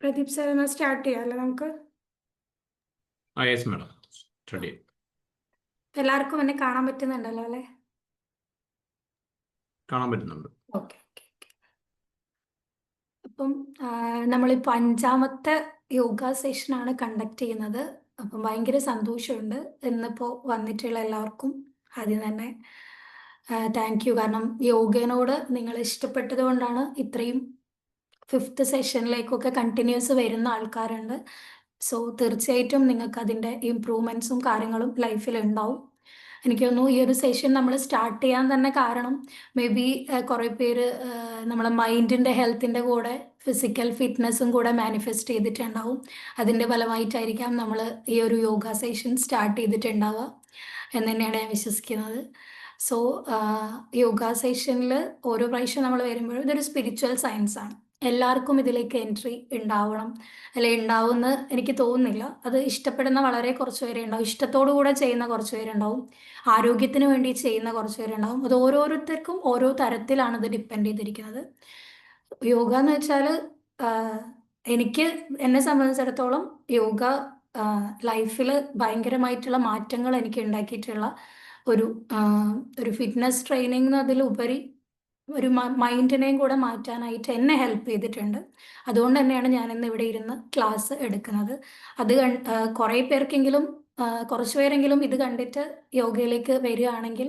Pradeep sir എന്നാൽ start ചെയ്യാല്ലേ നമുക്ക്? ആ യെസ് മാഡം. റെഡി എല്ലാവർക്കും എന്നെ കാണാൻ പറ്റുന്നുണ്ടല്ലോ അല്ലേ? കാണാൻ പറ്റുന്നുണ്ട്. ഓക്കെ അപ്പം നമ്മളിപ്പോൾ അഞ്ചാമത്തെ യോഗ സെഷനാണ് കണ്ടക്ട് ചെയ്യുന്നത്. അപ്പം ഭയങ്കര സന്തോഷമുണ്ട് ഇന്നിപ്പോൾ വന്നിട്ടുള്ള എല്ലാവർക്കും. ആദ്യം തന്നെ താങ്ക് യു. കാരണം യോഗേനോട് നിങ്ങൾ ഇഷ്ടപ്പെട്ടത് കൊണ്ടാണ് ഇത്രയും ഫിഫ്ത്ത് സെഷനിലേക്കൊക്കെ കണ്ടിന്യൂസ് വരുന്ന ആൾക്കാരുണ്ട്. സോ തീർച്ചയായിട്ടും നിങ്ങൾക്ക് അതിന്റെ ഇമ്പ്രൂവ്മെൻസും കാര്യങ്ങളും ലൈഫിൽ ഉണ്ടാവും എനിക്ക് തോന്നുന്നു ഈ ഒരു സെഷൻ നമ്മൾ സ്റ്റാർട്ട് ചെയ്യാൻ തന്നെ കാരണം മേ ബി കുറേ പേര് നമ്മളെ മൈൻഡിന്റെ ഹെൽത്തിന്റെ കൂടെ ഫിസിക്കൽ ഫിറ്റ്നസ്സും കൂടെ മാനിഫെസ്റ്റ് ചെയ്തിട്ടുണ്ടാവും. അതിന്റെ ഫലമായിട്ടായിരിക്കാം നമ്മൾ ഈ ഒരു യോഗ സെഷൻ സ്റ്റാർട്ട് ചെയ്തിട്ടുണ്ടാവുക എന്ന് തന്നെയാണ് ഞാൻ വിശ്വസിക്കുന്നത്. സോ യോഗ സെഷനിൽ ഓരോ പ്രാവശ്യം നമ്മൾ വരുമ്പോഴും ഇതൊരു സ്പിരിച്വൽ സയൻസ് ആണ് എല്ലാവർക്കും ഇതിലേക്ക് എൻട്രി ഉണ്ടാവണം. അല്ലെ ഉണ്ടാവുമെന്ന് എനിക്ക് തോന്നുന്നില്ല. അത് ഇഷ്ടപ്പെടുന്ന വളരെ കുറച്ച് പേരെ ഉണ്ടാവും. ഇഷ്ടത്തോടു കൂടെ ചെയ്യുന്ന കുറച്ച് പേരുണ്ടാവും ആരോഗ്യത്തിന് വേണ്ടി ചെയ്യുന്ന കുറച്ച് പേരുണ്ടാവും അത് ഓരോരുത്തർക്കും ഓരോ തരത്തിലാണ് ഇത് ഡിപ്പെൻഡ് ചെയ്തിരിക്കുന്നത്. യോഗ എന്ന് വെച്ചാൽ എനിക്ക് എന്നെ സംബന്ധിച്ചിടത്തോളം യോഗ ലൈഫിൽ ഭയങ്കരമായിട്ടുള്ള മാറ്റങ്ങൾ എനിക്ക് ഉണ്ടാക്കിയിട്ടുള്ള ഒരു ഒരു ഫിറ്റ്നസ് ട്രെയിനിങ് എന്നതിലുപരി ഒരു മൈൻഡിനെയും കൂടെ മാറ്റാനായിട്ട് എന്നെ ഹെൽപ്പ് ചെയ്തിട്ടുണ്ട്. അതുകൊണ്ട് തന്നെയാണ് ഞാൻ ഇന്ന് ഇവിടെ ഇരുന്ന് ക്ലാസ് എടുക്കുന്നത്. അത് കുറേ പേർക്കെങ്കിലും കുറച്ച് പേരെങ്കിലും ഇത് കണ്ടിട്ട് യോഗയിലേക്ക് വരികയാണെങ്കിൽ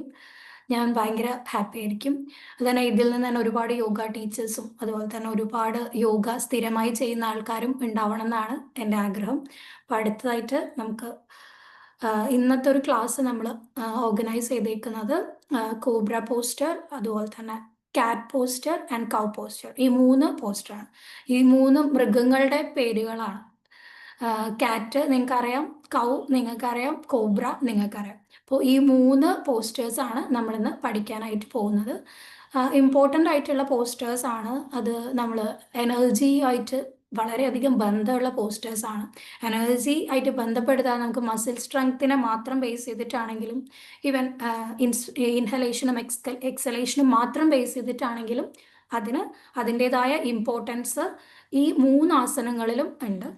ഞാൻ ഭയങ്കര ഹാപ്പി ആയിരിക്കും. അതുതന്നെ ഇതിൽ നിന്ന് തന്നെ ഒരുപാട് യോഗ ടീച്ചേഴ്സും അതുപോലെ തന്നെ ഒരുപാട് യോഗ സ്ഥിരമായി ചെയ്യുന്ന ആൾക്കാരും ഉണ്ടാവണം എന്നാണ് എന്റെ ആഗ്രഹം. അപ്പം അടുത്തതായിട്ട് നമുക്ക് ഇന്നത്തെ ഒരു ക്ലാസ് നമ്മൾ ഓർഗനൈസ് ചെയ്തേക്കുന്നത് കോബ്ര പോസ്റ്റർ അതുപോലെ തന്നെ കാറ്റ് പോസ്റ്റർ ആൻഡ് കൗ പോസ്റ്റർ ഈ മൂന്ന് പോസ്റ്ററാണ് ഈ മൂന്ന് മൃഗങ്ങളുടെ പേരുകളാണ്. കാറ്റ് നിങ്ങൾക്കറിയാം കൗ നിങ്ങൾക്കറിയാം കോബ്ര നിങ്ങൾക്കറിയാം. അപ്പോൾ ഈ മൂന്ന് പോസ്റ്റേഴ്സാണ് നമ്മളിന്ന് പഠിക്കാനായിട്ട് പോകുന്നത്. ഇമ്പോർട്ടന്റ് ആയിട്ടുള്ള പോസ്റ്റേഴ്സാണ് അത് നമ്മൾ എനർജി ആയിട്ട് വളരെയധികം ബന്ധമുള്ള പോസ്റ്റേഴ്സാണ് എനർജി ആയിട്ട് ബന്ധപ്പെടുത്താൻ നമുക്ക് മസിൽ സ്ട്രെങ്ത്തിനെ മാത്രം ബേസ് ചെയ്തിട്ടാണെങ്കിലും ഈവൻ ഇൻസ് ഇൻഹലേഷനും എക്സ്കൽ എക്സലേഷനും മാത്രം ബേസ് ചെയ്തിട്ടാണെങ്കിലും അതിന് അതിന്റെതായ ഇമ്പോർട്ടൻസ് ഈ മൂന്ന് ആസനങ്ങളിലും ഉണ്ട്.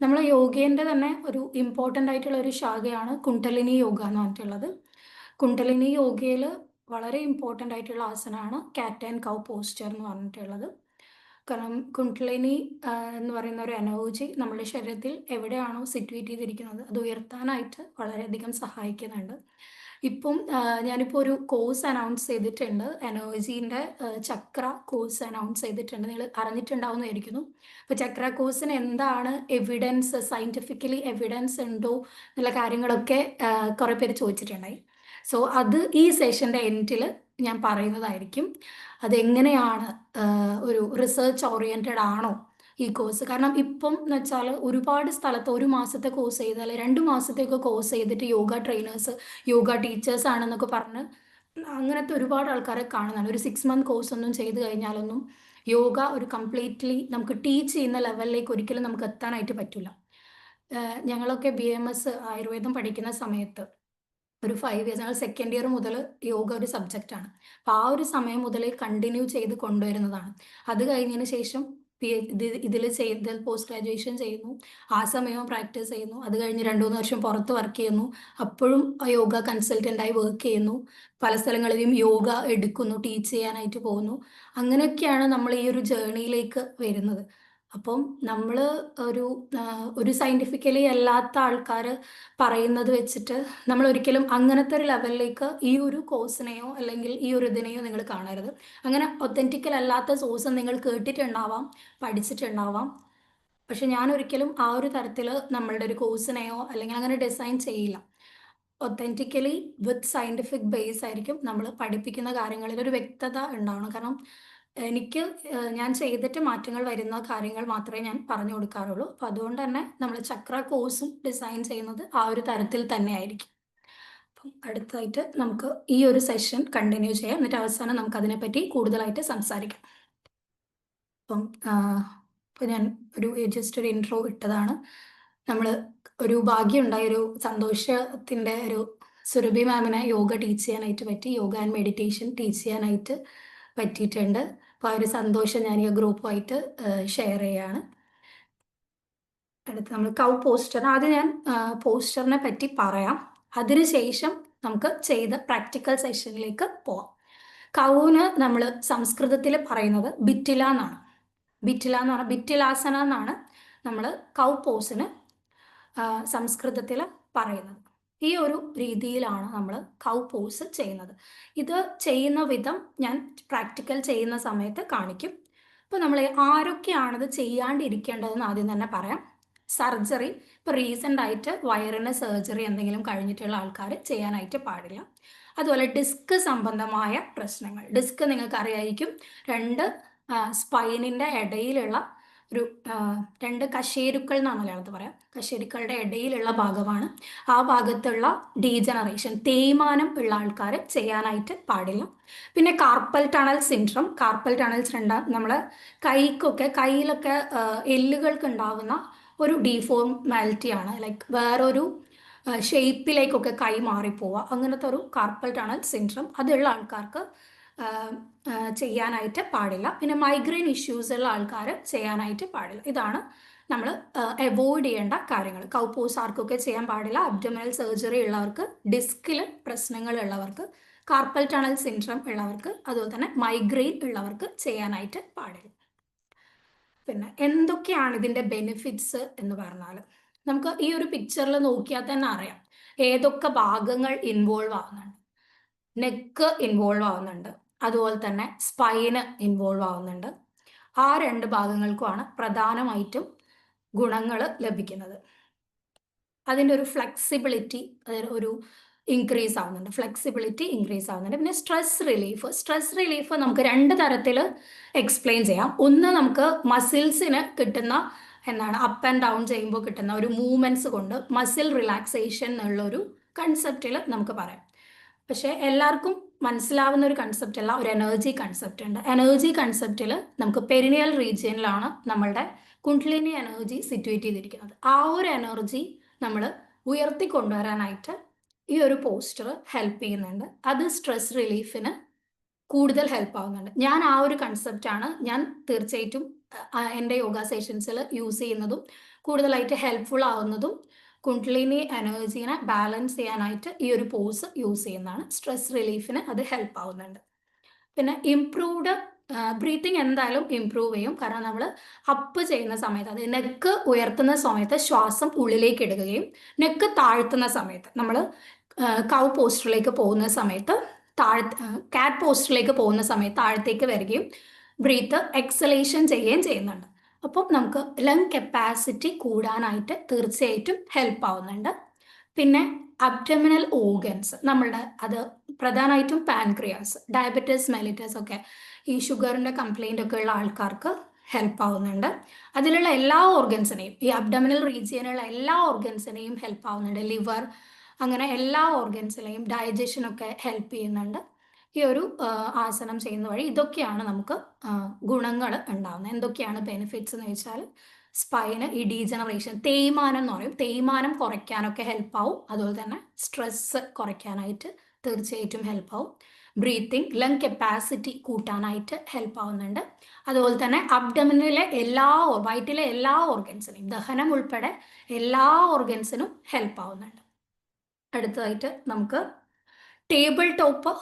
നമ്മൾ യോഗേന്റെ തന്നെ ഒരു ഇമ്പോർട്ടന്റ് ആയിട്ടുള്ള ഒരു ശാഖയാണ് കുണ്ടലിനി യോഗ എന്ന് പറഞ്ഞിട്ടുള്ളത്. കുണ്ടലിനി യോഗയിൽ വളരെ ഇമ്പോർട്ടന്റ് ആയിട്ടുള്ള ആസനമാണ് കാറ്റ് ആൻഡ് കൗ പോസ്റ്റർ എന്ന് പറഞ്ഞിട്ടുള്ളത്. കാരണം കുണ്ട്ലിനി എന്ന് പറയുന്ന ഒരു എനർജി നമ്മുടെ ശരീരത്തിൽ എവിടെയാണോ സിറ്റുവേറ്റ് ചെയ്തിരിക്കുന്നത് അത് ഉയർത്താനായിട്ട് വളരെയധികം സഹായിക്കുന്നുണ്ട്. ഇപ്പം ഞാനിപ്പോൾ ഒരു കോഴ്സ് അനൗൺസ് ചെയ്തിട്ടുണ്ട്. എനർജീന്റെ ചക്ര കോഴ്സ് അനൗൺസ് ചെയ്തിട്ടുണ്ട്. നിങ്ങൾ അറിഞ്ഞിട്ടുണ്ടാവുന്നതായിരിക്കുന്നു അപ്പോൾ ചക്ര കോഴ്സിന് എന്താണ് എവിഡൻസ് സയന്റിഫിക്കലി എവിഡൻസ് ഉണ്ടോ എന്നുള്ള കാര്യങ്ങളൊക്കെ കുറേ പേര് ചോദിച്ചിട്ടുണ്ടായി. സോ അത് ഈ സെഷന്റെ എൻഡിൽ ഞാൻ പറയുന്നതായിരിക്കും. അതെങ്ങനെയാണ് ഒരു റിസർച്ച് ഓറിയന്റഡ് ആണോ ഈ കോഴ്സ് കാരണം ഇപ്പം എന്ന് വെച്ചാൽ ഒരുപാട് സ്ഥലത്ത് ഒരു മാസത്തെ കോഴ്സ് ചെയ്താൽ രണ്ട് മാസത്തേക്ക് കോഴ്സ് ചെയ്തിട്ട് യോഗ ട്രെയിനേഴ്സ് യോഗ ടീച്ചേഴ്സ് ആണെന്നൊക്കെ പറഞ്ഞ് അങ്ങനത്തെ ഒരുപാട് ആൾക്കാരെ കാണുന്നതാണ് ഒരു സിക്സ് മന്ത് കോഴ്സ് ഒന്നും ചെയ്ത് കഴിഞ്ഞാലൊന്നും യോഗ ഒരു കംപ്ലീറ്റ്ലി നമുക്ക് ടീച്ച് ചെയ്യുന്ന ലെവലിലേക്ക് ഒരിക്കലും നമുക്ക് എത്താനായിട്ട് പറ്റില്ല. ഞങ്ങളൊക്കെ ബി എം എസ് ആയുർവേദം പഠിക്കുന്ന സമയത്ത് ഒരു ഫൈവ് ഇയേഴ്സ് ഞങ്ങൾ സെക്കൻഡ് ഇയർ മുതൽ യോഗ ഒരു സബ്ജക്റ്റാണ് അപ്പൊ ആ ഒരു സമയം മുതൽ കണ്ടിന്യൂ ചെയ്ത് കൊണ്ടുവരുന്നതാണ്. അത് കഴിഞ്ഞതിന് ശേഷം പി എച്ച് ഇതിൽ ചെയ്ത് പോസ്റ്റ് ഗ്രാജുവേഷൻ ചെയ്യുന്നു. ആ സമയവും പ്രാക്ടീസ് ചെയ്യുന്നു. അത് കഴിഞ്ഞ് രണ്ടു മൂന്ന് വർഷം പുറത്ത് വർക്ക് ചെയ്യുന്നു. അപ്പോഴും യോഗ കൺസൾട്ടന്റായി വർക്ക് ചെയ്യുന്നു. പല സ്ഥലങ്ങളിലും യോഗ എടുക്കുന്നു ടീച്ച് ചെയ്യാനായിട്ട് പോകുന്നു. അങ്ങനെയൊക്കെയാണ് നമ്മൾ ഈ ഒരു ജേണിയിലേക്ക് വരുന്നത്. അപ്പം നമ്മൾ ഒരു ഒരു സയന്റിഫിക്കലി അല്ലാത്ത ആൾക്കാർ പറയുന്നത് വെച്ചിട്ട് നമ്മൾ ഒരിക്കലും അങ്ങനത്തെ ഒരു ലെവലിലേക്ക് ഈ ഒരു കോഴ്സിനെയോ അല്ലെങ്കിൽ ഈ ഒരു ഇതിനെയോ നിങ്ങൾ കാണരുത്. അങ്ങനെ ഒത്തന്റിക്കൽ അല്ലാത്ത സോഴ്സ് നിങ്ങൾ കേട്ടിട്ടുണ്ടാവാം പഠിച്ചിട്ടുണ്ടാവാം. പക്ഷെ ഞാൻ ഒരിക്കലും ആ ഒരു തരത്തിൽ നമ്മളുടെ ഒരു കോഴ്സിനെയോ അല്ലെങ്കിൽ അങ്ങനെ ഡിസൈൻ ചെയ്യില്ല. ഒത്തന്റിക്കലി വിത്ത് സയന്റിഫിക് ബേസ് ആയിരിക്കും നമ്മൾ പഠിപ്പിക്കുന്ന കാര്യങ്ങളിൽ ഒരു വ്യക്തത ഉണ്ടാവണം. കാരണം എനിക്ക് ഞാൻ ചെയ്തിട്ട് മാറ്റങ്ങൾ വരുന്ന കാര്യങ്ങൾ മാത്രമേ ഞാൻ പറഞ്ഞു കൊടുക്കാറുള്ളൂ. അപ്പോൾ അതുകൊണ്ട് തന്നെ നമ്മൾ ചക്ര കോഴ്സും ഡിസൈൻ ചെയ്യുന്നത് ആ ഒരു തരത്തിൽ തന്നെ ആയിരിക്കും അപ്പം അടുത്തായിട്ട് നമുക്ക് ഈ ഒരു സെഷൻ കണ്ടിന്യൂ ചെയ്യാം. എന്നിട്ട് അവസാനം നമുക്ക് അതിനെപ്പറ്റി കൂടുതലായിട്ട് സംസാരിക്കാം. അപ്പം ഇപ്പം ഞാൻ ഒരു ജസ്റ്റ് ഒരു ഇൻട്രോ ഇട്ടതാണ്. നമ്മൾ ഒരു ഭാഗ്യമുണ്ടായ ഒരു സന്തോഷത്തിന്റെ ഒരു സുരഭി മാമിനെ യോഗ ടീച്ച് ചെയ്യാനായിട്ട് പറ്റി. യോഗ ആൻഡ് മെഡിറ്റേഷൻ ടീച്ച് ചെയ്യാനായിട്ട് പറ്റിയിട്ടുണ്ട്. അപ്പോൾ ആ ഒരു സന്തോഷം ഞാൻ ഈ ഗ്രൂപ്പുമായിട്ട് ഷെയർ ചെയ്യാണ്. അടുത്ത് നമ്മൾ കൗ പോസ്റ്റർ ആദ്യം ഞാൻ പോസ്റ്ററിനെ പറ്റി പറയാം. അതിനുശേഷം നമുക്ക് ചെയ്ത പ്രാക്ടിക്കൽ സെഷനിലേക്ക് പോവാം. കൗവിന് നമ്മൾ സംസ്കൃതത്തിൽ പറയുന്നത് ബിറ്റില എന്നാണ്. ബിറ്റില എന്ന് പറഞ്ഞാൽ ബിറ്റിലാസന എന്നാണ് നമ്മൾ കൗ പോസിന് സംസ്കൃതത്തിൽ പറയുന്നത്. ഈ ഒരു രീതിയിലാണ് നമ്മൾ കൗ പോസ് ചെയ്യുന്നത്. ഇത് ചെയ്യുന്ന വിധം ഞാൻ പ്രാക്ടിക്കൽ ചെയ്യുന്ന സമയത്ത് കാണിക്കും. അപ്പോൾ നമ്മൾ ആരൊക്കെയാണിത് ചെയ്യാണ്ടിരിക്കേണ്ടതെന്ന് ആദ്യം തന്നെ പറയാം. സർജറി ഇപ്പോൾ റീസെന്റ് ആയിട്ട് വയറിന് സർജറി എന്തെങ്കിലും കഴിഞ്ഞിട്ടുള്ള ആൾക്കാർ ചെയ്യാനായിട്ട് പാടില്ല. അതുപോലെ ഡിസ്ക് സംബന്ധമായ പ്രശ്നങ്ങൾ. ഡിസ്ക് നിങ്ങൾക്ക് അറിയായിരിക്കും രണ്ട് സ്പൈനിന്റെ ഇടയിലുള്ള ഒരു രണ്ട് കശേരുക്കൾ എന്നാണ് മലയാളത്തിൽ പറയാം. കശേരുക്കളുടെ ഇടയിലുള്ള ഭാഗമാണ്. ആ ഭാഗത്തുള്ള ഡീജനറേഷൻ തേയ്മാനം ഉള്ള ആൾക്കാർ ചെയ്യാനായിട്ട് പാടില്ല. പിന്നെ carpal tunnel syndrome carpal tunnel syndrome നമ്മൾ കൈക്കൊക്കെ കയ്യിലൊക്കെ എല്ലുകൾക്ക് ഉണ്ടാകുന്ന ഒരു ഡീഫോർമാലിറ്റിയാണ് ലൈക്ക് വേറൊരു ഷേപ്പിലേക്കൊക്കെ കൈ മാറിപ്പോവുക അങ്ങനത്തെ ഒരു കാർപ്പൽ ടണൽ സിൻഡ്രം അതുള്ള ആൾക്കാർക്ക് ചെയ്യാനായിട്ട് പാടില്ല. പിന്നെ മൈഗ്രെയിൻ ഇഷ്യൂസ് ഉള്ള ആൾക്കാർ ചെയ്യാനായിട്ട് പാടില്ല. ഇതാണ് നമ്മൾ അവോയ്ഡ് ചെയ്യേണ്ട കാര്യങ്ങൾ. കൗപ്പോസ് ആർക്കൊക്കെ ചെയ്യാൻ പാടില്ല. അബ്ഡമിനൽ സർജറി ഉള്ളവർക്ക് ഡിസ്കിൽ പ്രശ്നങ്ങൾ ഉള്ളവർക്ക് കാർപ്പൽ ടണൽ സിൻഡ്രം ഉള്ളവർക്ക് അതുപോലെ തന്നെ മൈഗ്രെയിൻ ഉള്ളവർക്ക് ചെയ്യാനായിട്ട് പാടില്ല. പിന്നെ എന്തൊക്കെയാണ് ഇതിന്റെ ബെനിഫിറ്റ്സ് എന്ന് പറഞ്ഞാൽ നമുക്ക് ഈ ഒരു പിക്ചറിൽ നോക്കിയാൽ തന്നെ അറിയാം. ഏതൊക്കെ ഭാഗങ്ങൾ ഇൻവോൾവ് ആവുന്നുണ്ട്. നെക്ക് ഇൻവോൾവ് ആവുന്നുണ്ട്. അതുപോലെ തന്നെ സ്പൈന് ഇൻവോൾവ് ആവുന്നുണ്ട്. ആ രണ്ട് ഭാഗങ്ങൾക്കുമാണ് പ്രധാനമായിട്ടും ഗുണങ്ങൾ ലഭിക്കുന്നത്. അതിന്റെ ഒരു ഫ്ലെക്സിബിലിറ്റി ഒരു ഇൻക്രീസ് ആവുന്നുണ്ട്. ഫ്ലെക്സിബിലിറ്റി ഇൻക്രീസ് ആവുന്നുണ്ട്. പിന്നെ സ്ട്രെസ് റിലീഫ് സ്ട്രെസ് റിലീഫ് നമുക്ക് രണ്ട് തരത്തിൽ എക്സ്പ്ലെയിൻ ചെയ്യാം. ഒന്ന് നമുക്ക് മസിൽസിന് കിട്ടുന്ന എന്താണ് അപ്പ് ആൻഡ് ഡൗൺ ചെയ്യുമ്പോൾ കിട്ടുന്ന ഒരു മൂവ്മെന്റ്സ് കൊണ്ട് മസിൽ റിലാക്സേഷൻ എന്നുള്ളൊരു കൺസെപ്റ്റിൽ നമുക്ക് പറയാം. പക്ഷേ എല്ലാവർക്കും മനസ്സിലാവുന്ന ഒരു കൺസെപ്റ്റ് അല്ല ഒരു എനർജി കൺസെപ്റ്റ് ഉണ്ട്. എനർജി കൺസെപ്റ്റിൽ നമുക്ക് പെരിനിയൽ റീജിയനിലാണ് നമ്മളുടെ കുണ്ട്ലിനി എനർജി സിറ്റുവേറ്റ് ചെയ്തിരിക്കുന്നത്. ആ ഒരു എനർജി നമ്മൾ ഉയർത്തി കൊണ്ടുവരാനായിട്ട് ഈ ഒരു പോസ്റ്റർ ഹെൽപ്പ് ചെയ്യുന്നുണ്ട്. അത് സ്ട്രെസ് റിലീഫിന് കൂടുതൽ ഹെൽപ്പ് ആവുന്നുണ്ട്. ഞാൻ ആ ഒരു കൺസെപ്റ്റാണ് ഞാൻ തീർച്ചയായിട്ടും എന്റെ യോഗ സെഷൻസിൽ യൂസ് ചെയ്യുന്നതും കൂടുതലായിട്ട് ഹെൽപ്ഫുൾ ആവുന്നതും കുണ്ട്ലിനി എനർജീനെ ബാലൻസ് ചെയ്യാനായിട്ട് ഈ ഒരു പോസ് യൂസ് ചെയ്യുന്നതാണ്. സ്ട്രെസ് റിലീഫിന് അത് ഹെൽപ്പ് ആവുന്നുണ്ട്. പിന്നെ ഇംപ്രൂവ്ഡ് ബ്രീത്തിങ് എന്തായാലും ഇംപ്രൂവ് ചെയ്യും. കാരണം നമ്മൾ അപ്പ് ചെയ്യുന്ന സമയത്ത് അത് നെക്ക് ഉയർത്തുന്ന സമയത്ത് ശ്വാസം ഉള്ളിലേക്ക് എടുക്കുകയും നെക്ക് താഴ്ത്തുന്ന സമയത്ത് നമ്മൾ കൗ പോസ്റ്ററിലേക്ക് പോകുന്ന സമയത്ത് താഴ് കാറ്റ് പോസ്റ്ററിലേക്ക് പോകുന്ന സമയത്ത് താഴത്തേക്ക് വരികയും ബ്രീത്ത് എക്സലേഷൻ ചെയ്യുകയും ചെയ്യുന്നുണ്ട്. അപ്പം നമുക്ക് ലങ് കപ്പാസിറ്റി കൂടാനായിട്ട് തീർച്ചയായിട്ടും ഹെൽപ്പ് ആവുന്നുണ്ട്. പിന്നെ അബ്ഡമിനൽ ഓർഗൻസ് നമ്മളുടെ അത് പ്രധാനമായിട്ടും പാൻക്രിയാസ് ഡയബറ്റീസ് മെലിറ്റസ് ഒക്കെ ഈ ഷുഗറിന്റെ കംപ്ലൈന്റ് ഒക്കെ ഉള്ള ആൾക്കാർക്ക് ഹെൽപ്പ് ആവുന്നുണ്ട്. അതിലുള്ള എല്ലാ ഓർഗൻസിനെയും ഈ അബ്ഡമിനൽ റീജിയനുള്ള എല്ലാ ഓർഗൻസിനെയും ഹെൽപ്പ് ആവുന്നുണ്ട്. ലിവർ അങ്ങനെ എല്ലാ ഓർഗൻസിലെയും ഡൈജഷനൊക്കെ ഹെൽപ്പ് ചെയ്യുന്നുണ്ട്. ഈ ഒരു ആസനം ചെയ്യുന്ന വഴി ഇതൊക്കെയാണ് നമുക്ക് ഗുണങ്ങൾ ഉണ്ടാവുന്നത്. എന്തൊക്കെയാണ് ബെനിഫിറ്റ്സ് എന്ന് വെച്ചാൽ സ്പൈന് ഈ ഡീജനറേഷൻ തേയ്മാനം എന്ന് പറയും. തേയ്മാനം കുറയ്ക്കാനൊക്കെ ഹെൽപ്പ് ആവും. അതുപോലെ തന്നെ സ്ട്രെസ് കുറയ്ക്കാനായിട്ട് തീർച്ചയായിട്ടും ഹെൽപ്പ് ആവും. ബ്രീത്തിങ് ലങ് കപ്പാസിറ്റി കൂട്ടാനായിട്ട് ഹെൽപ്പ് ആവുന്നുണ്ട്. അതുപോലെ തന്നെ അബ്ഡമിനിലെ എല്ലാ വയറ്റിലെ എല്ലാ ഓർഗൻസിനും ദഹനം ഉൾപ്പെടെ എല്ലാ ഓർഗൻസിനും ഹെൽപ്പ് ആവുന്നുണ്ട്. അടുത്തതായിട്ട് നമുക്ക് ടേബിൾ ടോപ്പ്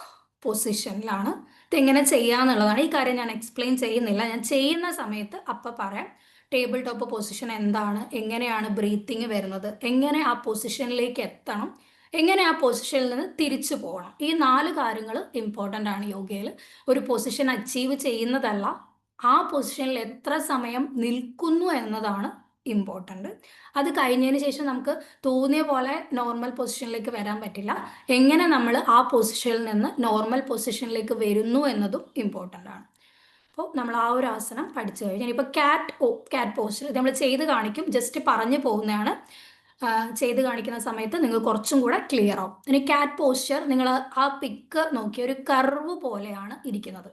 പൊസിഷനിലാണ് ഇതെങ്ങനെ ചെയ്യാന്നുള്ളതാണ്. ഈ കാര്യം ഞാൻ എക്സ്പ്ലെയിൻ ചെയ്യുന്നില്ല. ഞാൻ ചെയ്യുന്ന സമയത്ത് അപ്പം പറയാം ടേബിൾ ടോപ്പ് പൊസിഷൻ എന്താണ്? എങ്ങനെയാണ് ബ്രീത്തിങ് വരുന്നത്? എങ്ങനെ ആ പൊസിഷനിലേക്ക് എത്തണം? എങ്ങനെ ആ പൊസിഷനിൽ നിന്ന് തിരിച്ചു പോകണം? ഈ നാല് കാര്യങ്ങൾ ഇമ്പോർട്ടന്റ് ആണ് യോഗയിൽ ഒരു പൊസിഷൻ അച്ചീവ് ചെയ്യുന്നതല്ല ആ പൊസിഷനിൽ എത്ര സമയം നിൽക്കുന്നു എന്നതാണ് ഇമ്പോർട്ടന്റ് അത് കഴിഞ്ഞതിന് ശേഷം നമുക്ക് തോന്നിയ പോലെ നോർമൽ പൊസിഷനിലേക്ക് വരാൻ പറ്റില്ല. എങ്ങനെ നമ്മൾ ആ പൊസിഷനിൽ നിന്ന് നോർമൽ പൊസിഷനിലേക്ക് വരുന്നു എന്നതും ഇമ്പോർട്ടന്റ് ആണ്. അപ്പോൾ നമ്മൾ ആ ഒരു ആസനം പഠിച്ചു കഴിഞ്ഞാൽ ഇപ്പോൾ ക്യാറ്റ് ഓ ക്യാറ്റ് പോസ്റ്റർ നമ്മൾ ചെയ്ത് കാണിക്കും. ജസ്റ്റ് പറഞ്ഞു പോകുന്നതാണ്. ചെയ്ത് കാണിക്കുന്ന സമയത്ത് നിങ്ങൾ കുറച്ചും കൂടെ ക്ലിയർ ആവും. ഇനി ക്യാറ്റ് പോസ്റ്റർ നിങ്ങൾ ആ പിക്ക് നോക്കിയ ഒരു കർവ് പോലെയാണ് ഇരിക്കുന്നത്.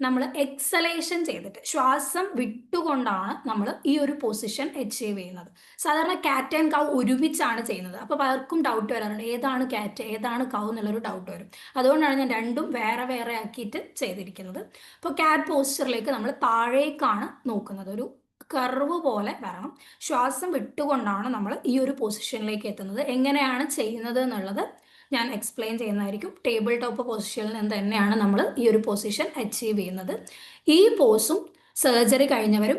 നമ്മൾ എക്സലേഷൻ ചെയ്തിട്ട് ശ്വാസം വിട്ടുകൊണ്ടാണ് നമ്മൾ ഈ ഒരു പൊസിഷൻ അച്ചീവ് ചെയ്യുന്നത്. സാധാരണ കാറ്റ് ആൻഡ് കൗ ഒരുമിച്ചാണ് ചെയ്യുന്നത്. അപ്പോൾ പലർക്കും ഡൗട്ട് വരാറുണ്ട്. ഏതാണ് കാറ്റ് ഏതാണ് കൗ എന്നുള്ളൊരു ഡൗട്ട് വരും. അതുകൊണ്ടാണ് ഞാൻ രണ്ടും വേറെ വേറെ ആക്കിയിട്ട് ചെയ്തിരിക്കുന്നത്. അപ്പോൾ കാറ്റ് പോസ്റ്ററിലേക്ക് നമ്മൾ താഴേക്കാണ് നോക്കുന്നത്. ഒരു കർവ് പോലെ വരണം. ശ്വാസം വിട്ടുകൊണ്ടാണ് നമ്മൾ ഈ ഒരു പൊസിഷനിലേക്ക് എത്തുന്നത്. എങ്ങനെയാണ് ചെയ്യുന്നത് എന്നുള്ളത് ഞാൻ എക്സ്പ്ലെയിൻ ചെയ്യുന്നതായിരിക്കും. ടേബിൾ ടോപ്പ് പൊസിഷനിൽ നിന്ന് തന്നെയാണ് നമ്മൾ ഈ ഒരു പൊസിഷൻ അച്ചീവ് ചെയ്യുന്നത്. ഈ പോസും സർജറി കഴിഞ്ഞവരും